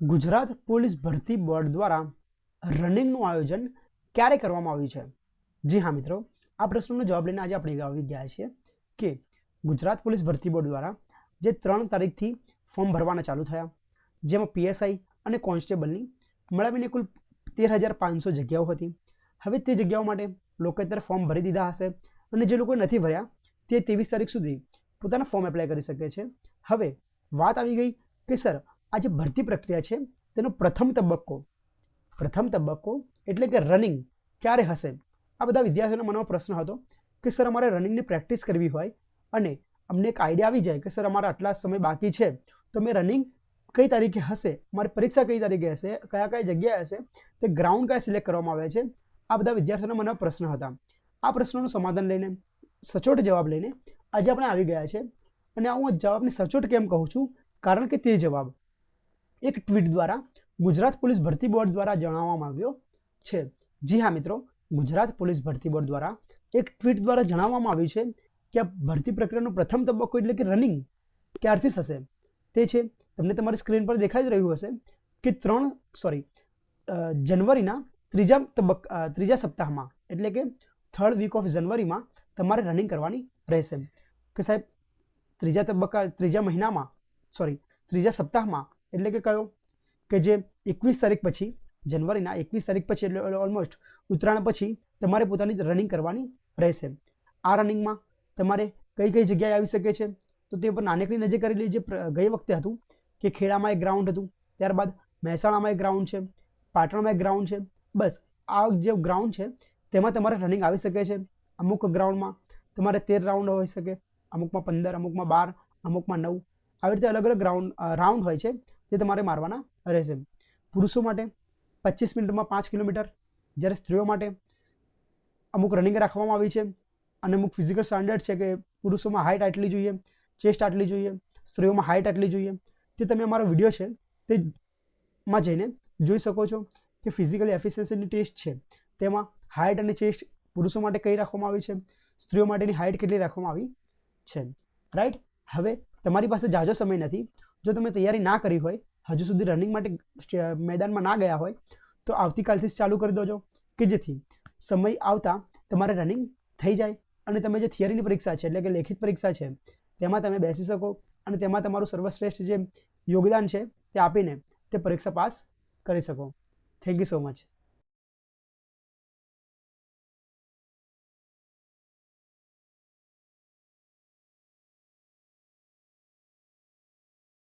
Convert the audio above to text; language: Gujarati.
ગુજરાત પોલીસ ભરતી બોર્ડ દ્વારા રનિંગનું આયોજન ક્યારે કરવામાં આવ્યું છે? જી હા મિત્રો, આ પ્રશ્નનો જવાબ લઈને આજે આપણે આવી ગયા છીએ કે ગુજરાત પોલીસ ભરતી બોર્ડ દ્વારા જે ત્રણ તારીખથી ફોર્મ ભરવાના ચાલુ થયા, જેમાં પીએસઆઈ અને કોન્સ્ટેબલની મળાવીને કુલ તેર હજાર પાંચસો જગ્યાઓ હતી. હવે તે જગ્યાઓ માટે લોકોએ અત્યારે ફોર્મ ભરી દીધા હશે અને જે લોકો નથી ભર્યા તે ત્રેવીસ તારીખ સુધી પોતાના ફોર્મ એપ્લાય કરી શકે છે. હવે વાત આવી ગઈ કે સર આ જે ભરતી પ્રક્રિયા છે, તેનો પ્રથમ તબક્કો પ્રથમ તબક્કો એટલે કે રનિંગ ક્યારે હશે? આ બધા વિદ્યાર્થીઓના મનમાં પ્રશ્ન હતો કે, સર, અમારે રનિંગની પ્રેક્ટિસ કરવી હોય અને અમને એક આઈડિયા આવી જાય કે, સર, અમારા આટલા સમય બાકી છે, તો મેં રનિંગ કઈ તારીખે હશે? મારી પરીક્ષા કઈ તારીખે હશે? કયા કયા જગ્યાએ હશે? તે ગ્રાઉન્ડ કયા સિલેક્ટ કરવામાં આવે છે? આ બધા વિદ્યાર્થીઓના મનમાં પ્રશ્ન હતા. આ પ્રશ્નોનું સમાધાન લઈને, સચોટ જવાબ લઈને આજે આપણે આવી ગયા છે. અને હું જવાબને સચોટ કેમ કહું છું? કારણ કે તે જવાબ એક ટ્વીટ દ્વારા ગુજરાત પોલીસ ભરતી બોર્ડ દ્વારા જણાવવામાં આવ્યો છે. જી હા, મિત્રો. ગુજરાત પોલીસ ભરતી બોર્ડ દ્વારા એક ટ્વીટ દ્વારા જણાવવામાં આવ્યું છે કે આ ભરતી પ્રક્રિયાનો પ્રથમ તબક્કો એટલે કે રનિંગ ક્યારથી થશે? તે છે, તમને તમારી સ્ક્રીન પર દેખાઈ જ રહ્યું હશે કે ત્રણ સોરી જનવરીના ત્રીજા તબક્કા ત્રીજા સપ્તાહમાં એટલે કે થર્ડ વીક ઓફ જનવરીમાં તમારે રનિંગ કરવાની રહેશે. કે સાહેબ, ત્રીજા તબક્કા, ત્રીજા મહિનામાં સોરી ત્રીજા સપ્તાહમાં એટલે કે કયો? કે જે એકવીસ તારીખ પછી જનવરીના એકવીસ તારીખ પછી એટલે ઓલમોસ્ટ ઉત્તરાયણ પછી તમારે પોતાની રનિંગ કરવાની રહેશે. આ રનિંગમાં તમારે કઈ કઈ જગ્યાએ આવી શકે છે? તો તે ઉપર નાનકડી નજર કરેલી જે ગઈ વખતે હતું કે ખેડામાં એક ગ્રાઉન્ડ હતું, ત્યારબાદ મહેસાણામાં એક ગ્રાઉન્ડ છે, પાટણમાં એક ગ્રાઉન્ડ છે. બસ, આ જે ગ્રાઉન્ડ છે, તેમાં તમારે રનિંગ આવી શકે છે. અમુક ગ્રાઉન્ડમાં તમારે તેર રાઉન્ડ હોઈ શકે, અમુકમાં પંદર, અમુકમાં બાર, અમુકમાં નવ. આવી રીતે અલગ અલગ ગ્રાઉન્ડ રાઉન્ડ હોય છે. જે તમારે મારવાના રહેશે. પુરુષો માટે પચીસ મિનિટમાં પાંચ કિલોમીટર, જ્યારે સ્ત્રીઓ માટે અમુક રનિંગ રાખવામાં આવી છે અને અમુક ફિઝિકલ સ્ટાન્ડર્ડ છે કે પુરુષોમાં હાઇટ આટલી જોઈએ ચેસ્ટ આટલી જોઈએ, સ્ત્રીઓમાં હાઇટ આટલી જોઈએ. તે તમે અમારો વીડિયો છે તે માં જઈને જોઈ શકો છો કે ફિઝિકલ એફિશિયન્સીની ટેસ્ટ છે. તેમાં હાઇટ અને ચેસ્ટ પુરુષો માટે કઈ રાખવામાં આવી છે, સ્ત્રીઓ માટેની હાઇટ કેટલી રાખવામાં આવી છે. રાઈટ હવે તમારી પાસે જાજો સમય નથી. જો તમે તૈયારી ના કરી હોય, હજુ સુધી રનિંગ માટે મેદાનમાં ના ગયા હોય, તો આવતીકાલથી જ ચાલુ કરી દોજો. કે જેથી સમય આવતા તમારે રનિંગ થઈ જાય અને તમે જે થિયરીની પરીક્ષા છે, એટલે કે લેખિત પરીક્ષા છે, તેમાં તમે બેસી શકો અને તેમાં તમારું સર્વશ્રેષ્ઠ જે યોગદાન છે, તે આપીને તે પરીક્ષા પાસ કરી શકો. Thank you so much